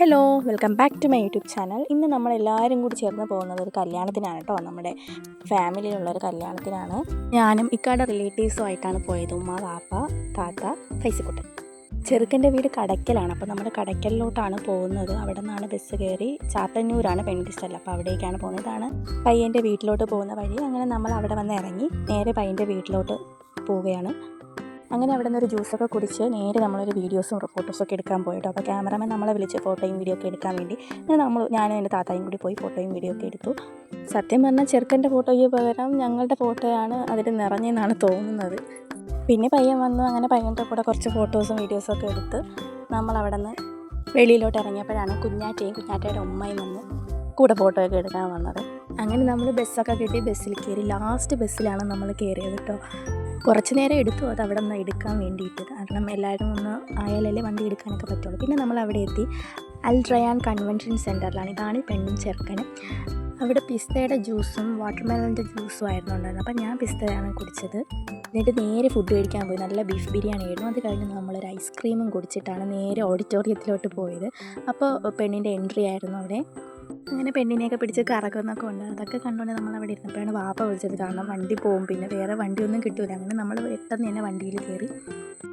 Hello welcome back to my YouTube channel ഇന്ന് നമ്മൾ എല്ലാവരും കൂടി ചേർന്ന് പോകുന്നത് ഒരു കല്യാണത്തിനാണ് കേട്ടോ. നമ്മുടെ ഫാമിലിയിലുള്ള ഒരു കല്യാണത്തിനാണ്. ഞാനും ഇക്കാടെ റിലേറ്റീവ്സും ആയിട്ടാണ് പോയത്. ഉമ്മ വാപ്പ താത്ത ഫൈസിക്കുട്ടൻ. ചെറുക്കന്റെ വീട് കടയ്ക്കലാണ്. അപ്പോൾ നമ്മൾ കടയ്ക്കലിലോട്ടാണ് പോകുന്നത്. അവിടെ നിന്നാണ് ബസ് കയറി ചാത്തന്നൂരാണ് പെൺകുട്ടി സ്ഥലം. അപ്പോൾ അവിടേക്കാണ് പോകുന്നത്. ഇതാണ് പയ്യന്റെ വീട്ടിലോട്ട് പോകുന്ന വഴി. അങ്ങനെ നമ്മൾ അവിടെ വന്ന് ഇറങ്ങി നേരെ പയ്യന്റെ വീട്ടിലോട്ട് പോവുകയാണ്. അങ്ങനെ അവിടെ നിന്ന് ഒരു ജ്യൂസൊക്കെ കുടിച്ച് നേരെ നമ്മളൊരു വീഡിയോസും ഫോട്ടോസും ഒക്കെ എടുക്കാൻ പോയിട്ടോ. അപ്പോൾ ക്യാമറമാൻ നമ്മളെ വിളിച്ച് ഫോട്ടോയും വീഡിയോ ഒക്കെ എടുക്കാൻ വേണ്ടി. അങ്ങനെ നമ്മൾ ഞാനും എന്റെ താത്തായും കൂടി പോയി ഫോട്ടോയും വീഡിയോ ഒക്കെ എടുത്തു. സത്യം പറഞ്ഞാൽ ചെറുക്കന്റെ ഫോട്ടോയ്ക്ക് പകരം ഞങ്ങളുടെ ഫോട്ടോയാണ് അതിൽ നിറഞ്ഞെന്നാണ് തോന്നുന്നത്. പിന്നെ പയ്യൻ വന്നു അങ്ങനെ പയ്യന്റെ കൂടെ കുറച്ച് ഫോട്ടോസും വീഡിയോസും ഒക്കെ എടുത്ത് നമ്മൾ അവിടെ നിന്ന് വെളിയിലോട്ട് ഇറങ്ങിയപ്പോഴാണ് കുഞ്ഞാറ്റയും കുഞ്ഞാറ്റയുടെ ഉമ്മയും വന്ന് കൂടെ ഫോട്ടോ ഒക്കെ എടുക്കാൻ വന്നത്. അങ്ങനെ നമ്മൾ ബസ്സൊക്കെ കിട്ടി ബസ്സിൽ കയറി ലാസ്റ്റ് ബസ്സിലാണ് നമ്മൾ കയറിയത് കേട്ടോ കുറച്ച് നേരം എടുത്തു അത് അവിടെ നിന്ന് എടുക്കാൻ വേണ്ടിയിട്ട്. കാരണം എല്ലാവരും ഒന്ന് ആയാലല്ലേ വണ്ടി എടുക്കാനൊക്കെ പറ്റുള്ളൂ. പിന്നെ നമ്മൾ അവിടെ എത്തി. അൽ ഡ്രയാൻ കൺവെൻഷൻ സെന്ററിലാണ് ഇതാണ് പെണ്ണും ചെറുക്കനും. അവിടെ പിസ്തയുടെ ജ്യൂസും വാട്ടർമെലന്റെ ജ്യൂസും ആയിരുന്നു ഉണ്ടായിരുന്നത്. അപ്പം ഞാൻ പിസ്തയാണ് കുടിച്ചത്. എന്നിട്ട് നേരെ ഫുഡ് കഴിക്കാൻ പോയി. നല്ല ബീഫ് ബിരിയാണി ആയിരുന്നു. അത് കഴിഞ്ഞ് നമ്മളൊരു ഐസ്ക്രീമും കുടിച്ചിട്ടാണ് നേരെ ഓഡിറ്റോറിയത്തിലോട്ട് പോയത്. അപ്പോൾ പെണ്ണിന്റെ എൻട്രി ആയിരുന്നു അവിടെ. അങ്ങനെ പെണ്ണിനെയൊക്കെ പിടിച്ച് കറക്കുന്നൊക്കെ ഉണ്ട്. അതൊക്കെ കണ്ടുകൊണ്ട് നമ്മൾ അവിടെ ഇരുന്നപ്പോഴാണ് വാപ്പ വിളിച്ചത്. കാരണം വണ്ടി പോകും. പിന്നെ വേറെ വണ്ടിയൊന്നും കിട്ടില്ല അങ്ങനെ നമ്മൾ പെട്ടെന്ന് തന്നെ വണ്ടിയിൽ കയറി.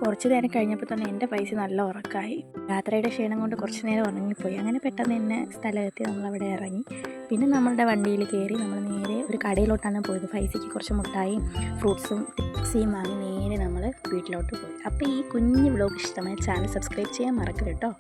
കുറച്ച് നേരം കഴിഞ്ഞപ്പോൾ തന്നെ എന്റെ പൈസ നല്ല ഉറക്കമായി യാത്രയുടെ ക്ഷീണം കൊണ്ട് കുറച്ച് നേരം ഉറങ്ങിപ്പോയി. അങ്ങനെ പെട്ടെന്ന് തന്നെ സ്ഥലമെത്തി നമ്മളവിടെ ഇറങ്ങി. പിന്നെ നമ്മളുടെ വണ്ടിയിൽ കയറി നമ്മൾ നേരെ ഒരു കടയിലോട്ടാണ് പോയത്. പൈസയ്ക്ക് കുറച്ച് മുട്ടായും ഫ്രൂട്ട്സും ടിപ്സിയും വാങ്ങി നേരെ നമ്മൾ വീട്ടിലോട്ട് പോയി. അപ്പോൾ ഈ കുഞ്ഞ് വ്ലോഗ് ഇഷ്ടമായ ചാനൽ സബ്സ്ക്രൈബ് ചെയ്യാൻ മറക്കരുത് കേട്ടോ.